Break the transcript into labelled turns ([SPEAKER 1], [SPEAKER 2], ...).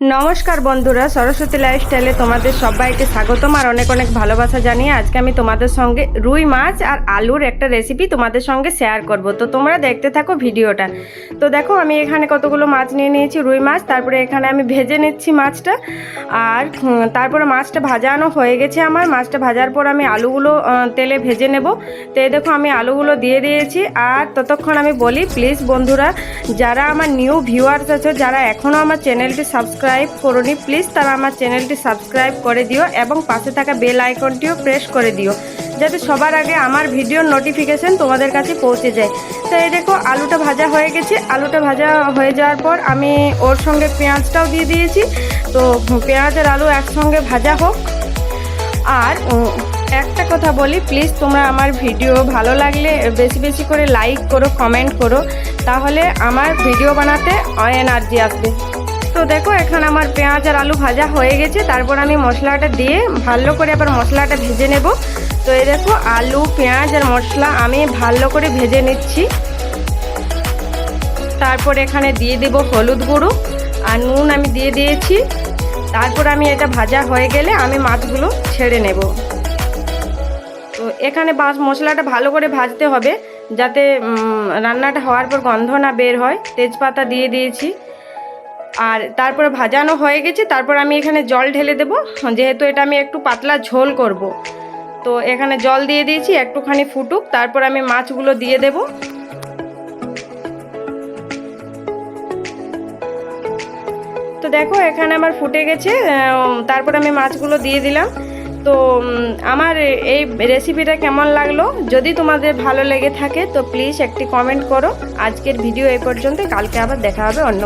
[SPEAKER 1] নমস্কার বন্ধুরা, সরস্বতী লাইফস্টাইলে তোমাদের সবাইকে স্বাগতম আর অনেক অনেক ভালোবাসা জানিয়ে আজকে আমি তোমাদের সঙ্গে রুই মাছ আর আলুর একটা রেসিপি তোমাদের সঙ্গে শেয়ার করব। তো তোমরা দেখতে থাকো ভিডিওটা। তো দেখো, আমি এখানে কতগুলো মাছ নিয়ে নিয়েছি, রুই মাছ, তারপরে এখানে আমি ভেজে নিচ্ছি মাছটা। আর তারপরে মাছটা ভাজানো হয়ে গেছে আমার। মাছটা ভাজার পর আমি আলুগুলো তেলে ভেজে নেব। তো দেখো, আমি আলুগুলো দিয়ে দিয়েছি। আর ততক্ষণ আমি বলি প্লিজ বন্ধুরা, যারা আমার নিউ ভিউয়ার্স আছে, যারা এখনও আমার চ্যানেলটি সাবস্ক্রাইব করনি প্লিজ তারা আমার চ্যানেলটি সাবস্ক্রাইব করে দিও এবং পাশে থাকা বেল আইকনটিও প্রেস করে দিও, যাতে সবার আগে আমার ভিডিওর নোটিফিকেশন তোমাদের কাছে পৌঁছে যায়। তো এই দেখো, আলুটা ভাজা হয়ে গেছে। আলুটা ভাজা হয়ে যাওয়ার পর আমি ওর সঙ্গে পেঁয়াজটাও দিয়ে দিয়েছি। তো পেঁয়াজ আর আলু একসঙ্গে ভাজা হোক। আর একটা কথা বলি প্লিজ তোমরা আমার ভিডিও ভালো লাগলে বেশি বেশি করে লাইক করো কমেন্ট করো, তাহলে আমার ভিডিও বানাতে এনার্জি আসবে। তো দেখো, এখানে আমার পেঁয়াজ আর আলু ভাজা হয়ে গেছে। তারপর আমি মশলাটা দিয়ে ভালো করে আবার মশলাটা ভেজে নেব। তো এই দেখো, আলু, পেঁয়াজ আর মশলা আমি ভালো করে ভেজে নিচ্ছি। তারপর এখানে দিয়ে দেব হলুদ গুঁড়ো আর নুন আমি দিয়ে দিয়েছি। তারপর আমি এটা ভাজা হয়ে গেলে আমি মাছগুলো ছেড়ে নেব। তো এখানে বাঁশ মশলাটা ভালো করে ভাজতে হবে, যাতে রান্নাটা হওয়ার পর গন্ধ না বের হয়। তেজপাতা দিয়ে দিয়েছি। আর তারপরে ভাজানো হয়ে গেছে, তারপর আমি এখানে জল ঢেলে দেব। যেহেতু এটা আমি একটু পাতলা ঝোল করব। তো এখানে জল দিয়ে দিয়েছি, একটুখানি ফুটুক, তারপর আমি মাছগুলো দিয়ে দেবো। তো দেখো, এখানে আমার ফুটে গেছে তারপর আমি মাছগুলো দিয়ে দিলাম। তো আমার এই রেসিপিটা কেমন লাগল? যদি তোমাদের ভালো লেগে থাকে, তো প্লিজ একটি কমেন্ট করো। আজকের ভিডিও এই পর্যন্ত কালকে আবার দেখা হবে অন্য